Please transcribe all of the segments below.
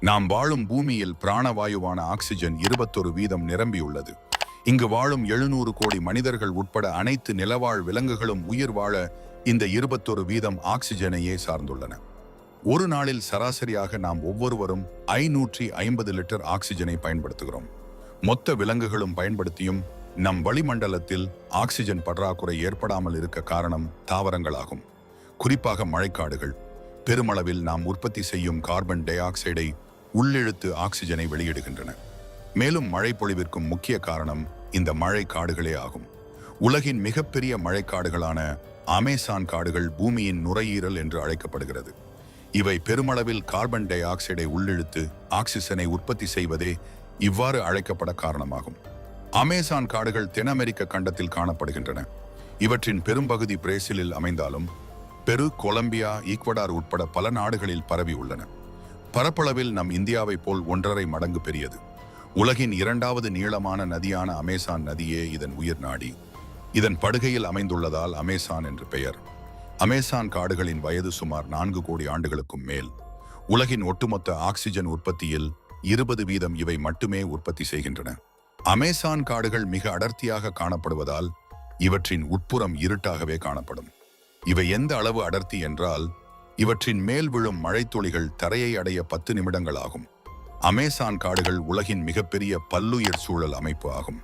நாம் வாழும் பூமியில் பிராணவாயுவான ஆக்சிஜன் இருபத்தொரு வீதம் நிரம்பியுள்ளது. இங்கு வாழும் எழுநூறு கோடி மனிதர்கள் உட்பட அனைத்து நிலவாழ் விலங்குகளும் உயிர் வாழ இந்த இருபத்தொரு வீதம் ஆக்சிஜனையே சார்ந்துள்ளன. ஒரு நாளில் சராசரியாக நாம் ஒவ்வொருவரும் ஐநூற்றி ஐம்பது லிட்டர் ஆக்சிஜனை பயன்படுத்துகிறோம். மொத்த விலங்குகளும் பயன்படுத்தியும் நம் வளிமண்டலத்தில் ஆக்சிஜன் பற்றாக்குறை ஏற்படாமல் இருக்க காரணம் தாவரங்களாகும். குறிப்பாக மழைக்காடுகள். பெருமளவில் நாம் உற்பத்தி செய்யும் கார்பன் டை ஆக்சைடை உள்ளிழுத்து ஆக்சிஜனை வெளியிடுகின்றன. மேலும் மழை பொழிவிற்கும் முக்கிய காரணம் இந்த மழை காடுகளே ஆகும். உலகின் மிகப்பெரிய மழைக்காடுகளான அமேசான் காடுகள் பூமியின் நுரையீரல் என்று அழைக்கப்படுகிறது. இவை பெருமளவில் கார்பன் டை ஆக்சைடை உள்ளிழுத்து ஆக்சிஜனை உற்பத்தி செய்வதே இவ்வாறு அழைக்கப்பட காரணமாகும். அமேசான் காடுகள் தென் அமெரிக்க கண்டத்தில் காணப்படுகின்றன. இவற்றின் பெரும்பகுதி பிரேசிலில் அமைந்தாலும் பெரு கொலம்பியா ஈக்வடார் உட்பட பல நாடுகளில் பரவி உள்ளன. பரப்பளவில் நம் இந்தியாவைப் போல் ஒன்றரை மடங்கு பெரியது. உலகின் இரண்டாவது நீளமான நதியான அமேசான் நதியே இதன் உயிர் நாடி. இதன் படுகையில் அமைந்துள்ளதால் அமேசான் என்று பெயர். அமேசான் காடுகளின் வயது சுமார் நான்கு கோடி ஆண்டுகளுக்கும் மேல். உலகின் ஒட்டுமொத்த ஆக்சிஜன் உற்பத்தியில் இருபது வீதம் இவை மட்டுமே உற்பத்தி செய்கின்றன. அமேசான் காடுகள் மிக அடர்த்தியாக காணப்படுவதால் இவற்றின் உட்புறம் இருட்டாகவே காணப்படும். இவை எந்த அளவு அடர்த்தி என்றால் இவற்றின் மேல் விழும் மழைத்துளிகள் தரையை அடைய பத்து நிமிடங்கள் ஆகும் அமேசான் காடுகள் உலகின் மிகப்பெரிய பல்லுயிர் சூழல் அமைப்பு ஆகும்.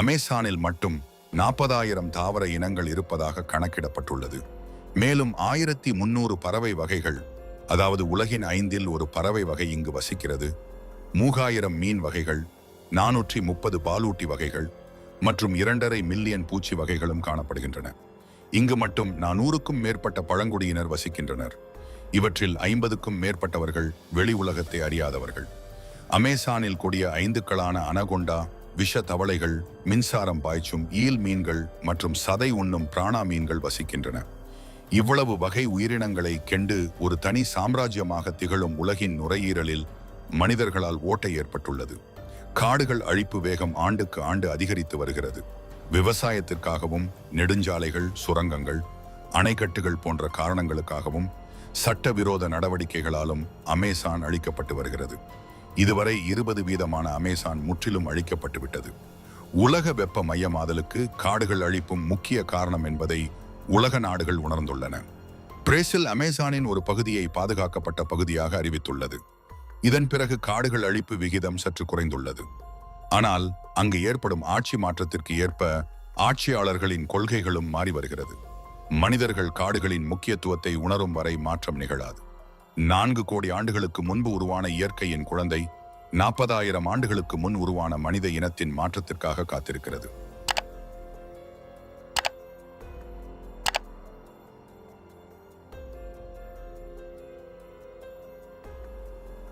அமேசானில் மட்டும் நாற்பதாயிரம் தாவர இனங்கள் இருப்பதாக கணக்கிடப்பட்டுள்ளது. மேலும் ஆயிரத்தி முன்னூறு பறவை வகைகள் அதாவது உலகின் ஐந்தில் ஒரு பறவை வகை இங்கு வசிக்கிறது. மூகாயிரம் மீன் வகைகள் நானூற்றி முப்பது பாலூட்டி வகைகள் மற்றும் இரண்டரை மில்லியன் பூச்சி வகைகளும் காணப்படுகின்றன. இங்கு மட்டும் நானூறுக்கும் மேற்பட்ட பழங்குடியினர் வசிக்கின்றனர். இவற்றில் ஐம்பதுக்கும் மேற்பட்டவர்கள் வெளி உலகத்தை அறியாதவர்கள். அமேசானில் கொடிய ஐந்துக்களான அனகொண்டா விஷ தவளைகள் மின்சாரம் பாய்ச்சும் ஈல் மீன்கள் மற்றும் சதை உண்ணும் பிராணா மீன்கள் வசிக்கின்றன. இவ்வளவு வகை உயிரினங்களை கெண்டு ஒரு தனி சாம்ராஜ்யமாக திகழும் உலகின் நுரையீரலில் மனிதர்களால் ஓட்டை ஏற்பட்டுள்ளது. காடுகள் அழிப்பு வேகம் ஆண்டுக்கு ஆண்டு அதிகரித்து வருகிறது. விவசாயத்திற்காகவும் நெடுஞ்சாலைகள் சுரங்கங்கள் அணைக்கட்டுகள் போன்ற காரணங்களுக்காகவும் சட்டவிரோத நடவடிக்கைகளாலும் அமேசான் அழிக்கப்பட்டு வருகிறது. இதுவரை இருபது வீதமான அமேசான் முற்றிலும் அழிக்கப்பட்டுவிட்டது உலக வெப்ப மையமாதலுக்கு காடுகள் அழிப்பும் முக்கிய காரணம் என்பதை உலக நாடுகள் உணர்ந்துள்ளன. பிரேசில் அமேசானின் ஒரு பகுதியை பாதுகாக்கப்பட்ட பகுதியாக அறிவித்துள்ளது. இதன் பிறகு காடுகள் அழிப்பு விகிதம் சற்று குறைந்துள்ளது. ஆனால் அங்கு ஏற்படும் ஆட்சி மாற்றத்திற்கு ஏற்ப ஆட்சியாளர்களின் கொள்கைகளும் மாறி வருகிறது. மனிதர்கள் காடுகளின் முக்கியத்துவத்தை உணரும் வரை மாற்றம் நிகழாது. நான்கு கோடி ஆண்டுகளுக்கு முன்பு உருவான இயற்கையின் குழந்தை நாற்பதாயிரம் ஆண்டுகளுக்கு முன் உருவான மனித இனத்தின் மாற்றத்திற்காக காத்திருக்கிறது.